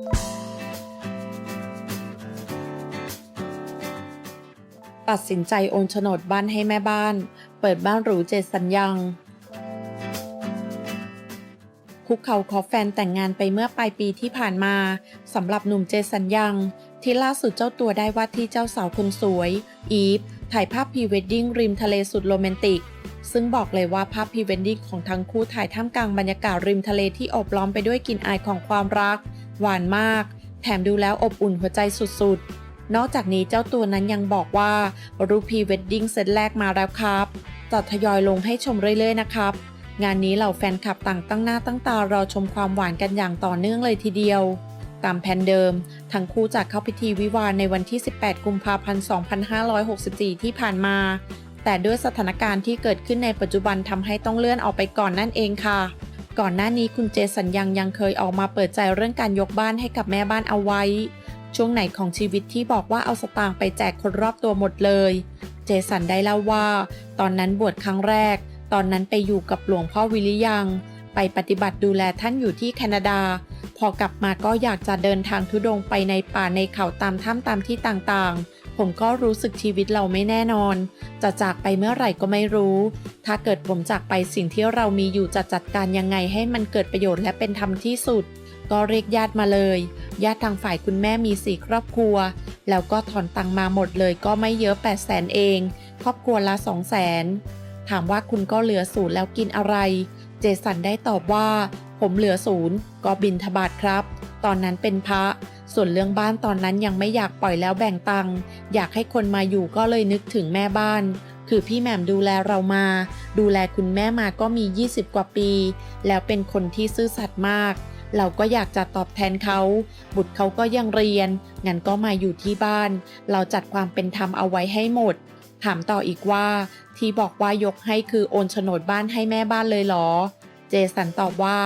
ตัดสินใจโอนโฉนดบ้านให้แม่บ้าน เปิดบ้านหรูเจสัญญัง คุกเข่าขอแฟนแต่งงานไปเมื่อปลายปีที่ผ่านมาสำหรับหนุ่มเจสัญญัง ที่ล่าสุดเจ้าตัวได้ว่าที่เจ้าสาวคนสวย อีฟ ถ่ายภาพพรีเวดดิ้งริมทะเลสุดโรแมนติก ซึ่งบอกเลยว่าภาพพรีเวดดิ้งของทั้งคู่ถ่ายท่ามกลางบรรยากาศริมทะเลที่อบล้อมไปด้วยกลิ่นอายของความรัก หวานมาก แถมดูแล้วอบอุ่นหัวใจสุดๆ นอกจากนี้เจ้าตัวนั้นยังบอกว่า รูปพีเวดดิ้งเซตแรกมาแล้วครับจะทยอยลงให้ชมเรื่อยๆนะครับ งานนี้เหล่าแฟนคลับต่างตั้งหน้าตั้งตารอชมความหวานกันอย่างต่อเนื่องเลยทีเดียวตามแผนเดิม ทั้งคู่จะเข้าพิธีวิวาห์ในวันที่ 18 กุมภาพันธ์ 2564 ที่ผ่านมา แต่ด้วยสถานการณ์ที่เกิดขึ้นในปัจจุบันทำให้ต้องเลื่อนออกไปก่อนนั่นเองค่ะ ก่อนหน้านี้คุณเจสัญญังยังเคยออกมาเปิดใจเรื่องการยกบ้านให้กับแม่บ้านเอาไว้ ช่วงไหนของชีวิตที่บอกว่าเอาสตางค์ไปแจกคนรอบตัวหมดเลย เจสันได้เล่าว่า ตอนนั้นบวชครั้งแรก ตอนนั้นไปอยู่กับหลวงพ่อวิริยัง ไปปฏิบัติดูแลท่านอยู่ที่แคนาดา พอกลับมาก็อยากจะเดินทางทุดงไปในป่าในเขาตามถ้ำตามที่ต่างๆ ผมก็รู้สึกชีวิตเราไม่แน่นอน จะจากไปเมื่อไหร่ก็ไม่รู้ ถ้าเกิดผมจากไปสิ่งที่เรามีอยู่จะจัดการยังไงให้มันเกิดประโยชน์และเป็นธรรมที่สุด ก็เรียกญาติมาเลย ญาติทางฝ่ายคุณแม่มีสี่ครอบครัว แล้วก็ถอนตังมาหมดเลยก็ไม่เยอะ8 0 0แสนเอง ครอบครัวละ2 0 0แสนถามว่าคุณก็เหลือศูนย์แล้วกินอะไร เจสันได้ตอบว่า ผมเหลือศูนย์ก็บินทบาทครับ ตอนนั้นเป็นพระ ส่วนเรื่องบ้านตอนนั้นยังไม่อยากปล่อยแล้วแบ่งตังค์อยากให้คนมาอยู่ก็เลยนึกถึงแม่บ้าน คือพี่แหม่มดูแลเรามา ดูแลคุณแม่มาก็มี 20 กว่าปี แล้วเป็นคนที่ซื่อสัตย์มากเราก็อยากจะตอบแทนเขา บุตรเขาก็ยังเรียน งั้นก็มาอยู่ที่บ้าน เราจัดความเป็นธรรมเอาไว้ให้หมด ถามต่ออีกว่า ที่บอกว่ายกให้คือโอนโฉนดบ้านให้แม่บ้านเลยเหรอ เจสันตอบว่า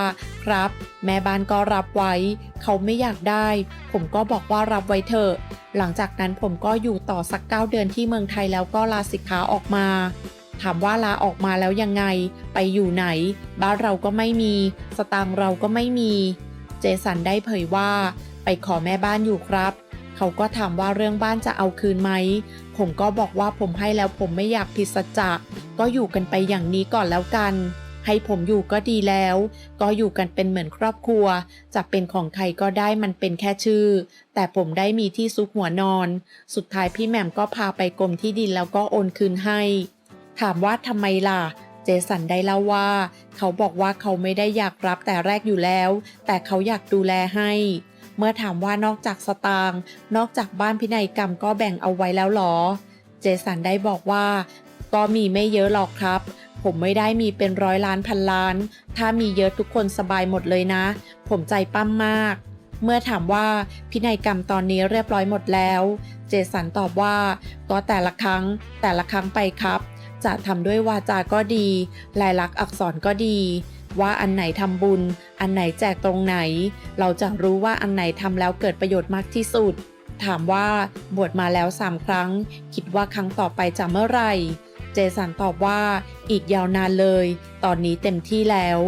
ครับ แม่บ้านก็รับไว้ เขาไม่อยากได้ ผมก็บอกว่ารับไว้เถอะ หลังจากนั้นผมก็อยู่ต่อสักเก้าเดือนที่เมืองไทยแล้วก็ลาสิกขาออกมา ถามว่าลาออกมาแล้วยังไง ไปอยู่ไหน บ้านเราก็ไม่มี สตางค์เราก็ไม่มี เจสันได้เผยว่า ไปขอแม่บ้านอยู่ครับเขาก็ถามว่าเรื่องบ้านจะเอาคืนไหม ผมก็บอกว่าผมให้แล้วผมไม่อยากผิดสัจจะ ก็อยู่กันไปอย่างนี้ก่อนแล้วกัน ให้ผมอยู่ก็ดีแล้ว ก็อยู่กันเป็นเหมือนครอบครัว จะเป็นของใครก็ได้มันเป็นแค่ชื่อ แต่ผมได้มีที่ซุกหัวนอน สุดท้ายพี่แหม่มก็พาไปกรมที่ดินแล้วก็โอนคืนให้ ถามว่าทำไมล่ะเจสันได้เล่าว่า เขาบอกว่าเขาไม่ได้อยากรับแต่แรกอยู่แล้ว แต่เขาอยากดูแลให้ เมื่อถามว่านอกจากสตางค์นอกจากบ้านพินัยกรรมก็แบ่งเอาไว้แล้วหรอ เจสันได้บอกว่า ก็มีไม่เยอะหรอกครับ ผมไม่ได้มีเป็นร้อยล้านพันล้าน ถ้ามีเยอะทุกคนสบายหมดเลยนะ ผมใจปั้มมาก เมื่อถามว่าพินัยกรรมตอนนี้เรียบร้อยหมดแล้ว เจสันตอบว่า ก็แต่ละครั้ง แต่ละครั้งไปครับ จะทำด้วยวาจาก็ดีลายลักษณ์อักษรก็ดี ว่าอันไหนทำบุญ อันไหนแจกตรงไหน เราจะรู้ว่าอันไหนทำแล้วเกิดประโยชน์มากที่สุดถามว่าบวชมาแล้ว 3 ครั้ง คิดว่าครั้งต่อไปจะเมื่อไหร่ เจสันตอบว่าอีกยาวนานเลย ตอนนี้เต็มที่แล้ว